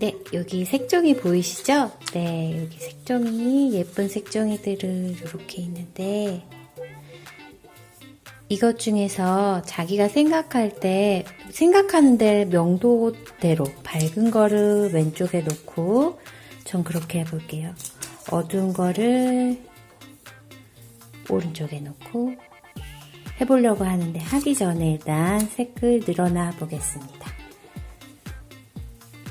네, 여기 색종이 보이시죠? 네, 여기 색종이, 예쁜 색종이들은 이렇게 있는데, 이것 중에서 자기가 생각할 때, 생각하는 데 명도대로 밝은 거를 왼쪽에 놓고, 전 그렇게 해볼게요. 어두운 거를 오른쪽에 놓고, 해보려고 하는데 하기 전에 일단 색을 늘어나 보겠습니다.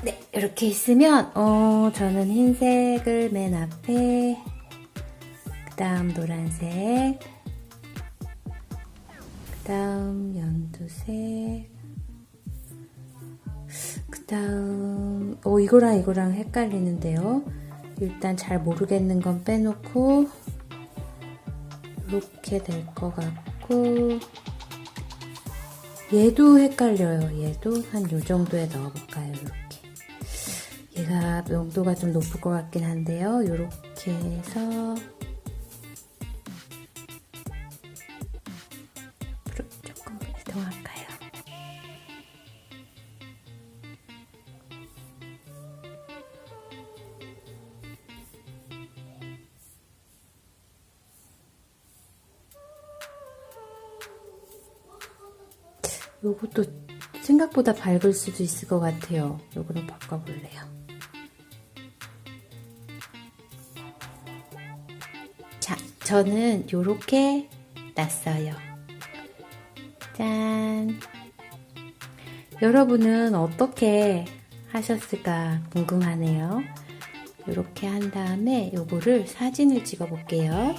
네, 이렇게 있으면, 어, 저는 흰색을 맨 앞에, 그 다음 노란색, 그 다음 연두색, 그 다음, 어, 이거랑 이거랑 헷갈리는데요. 일단 잘 모르겠는 건 빼놓고, 이렇게 될 것 같고, 얘도 헷갈려요. 얘도 한 요 정도에 넣어볼까요? 이렇게. 얘가 명도가 좀 높을 것 같긴 한데요. 이렇게 해서 조금 이동할까요? 요것도 생각보다 밝을 수도 있을 것 같아요. 요거로 바꿔볼래요. 자, 저는 요렇게 놨어요. 짠. 여러분은 어떻게 하셨을까 궁금하네요. 요렇게 한 다음에 요거를 사진을 찍어 볼게요.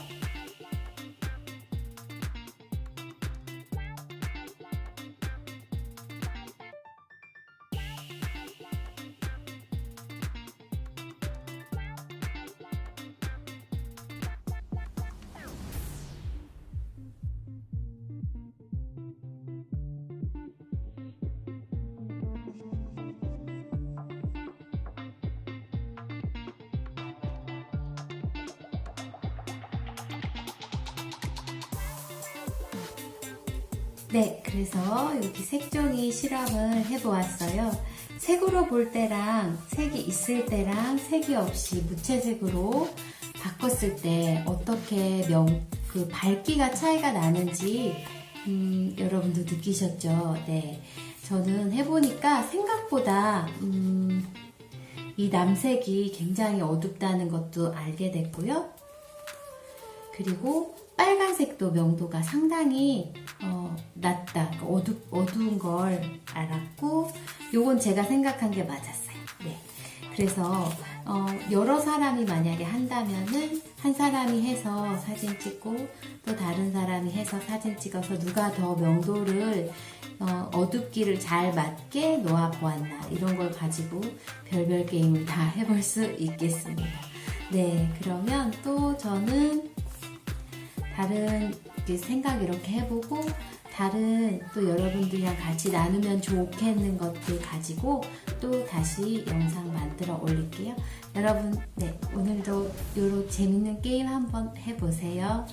네, 그래서 여기 색종이 실험을 해보았어요. 색으로 볼 때랑 색이 있을 때랑 색이 없이 무채색으로 바꿨을 때 어떻게 명, 그 밝기가 차이가 나는지 음, 여러분도 느끼셨죠? 네. 저는 해보니까 생각보다 음, 이 남색이 굉장히 어둡다는 것도 알게 됐고요. 그리고 빨간색도 명도가 상당히 어, 낮다. 그러니까 어두, 어두운 걸 알았고, 요건 제가 생각한 게 맞았어요. 네. 그래서 어, 여러 사람이 만약에 한다면은 한 사람이 해서 사진 찍고 또 다른 사람이 해서 사진 찍어서 누가 더 명도를 어, 어둡기를 잘 맞게 놓아 보았나 이런 걸 가지고 별별 게임을 다 해볼 수 있겠습니다. 네, 그러면 또 저는 다른 생각 이렇게 해보고 다른 또 여러분들이랑 같이 나누면 좋겠는 것들 가지고 또 다시 영상 만들어 올릴게요. 여러분, 네, 오늘도 이런 재밌는 게임 한번 해보세요.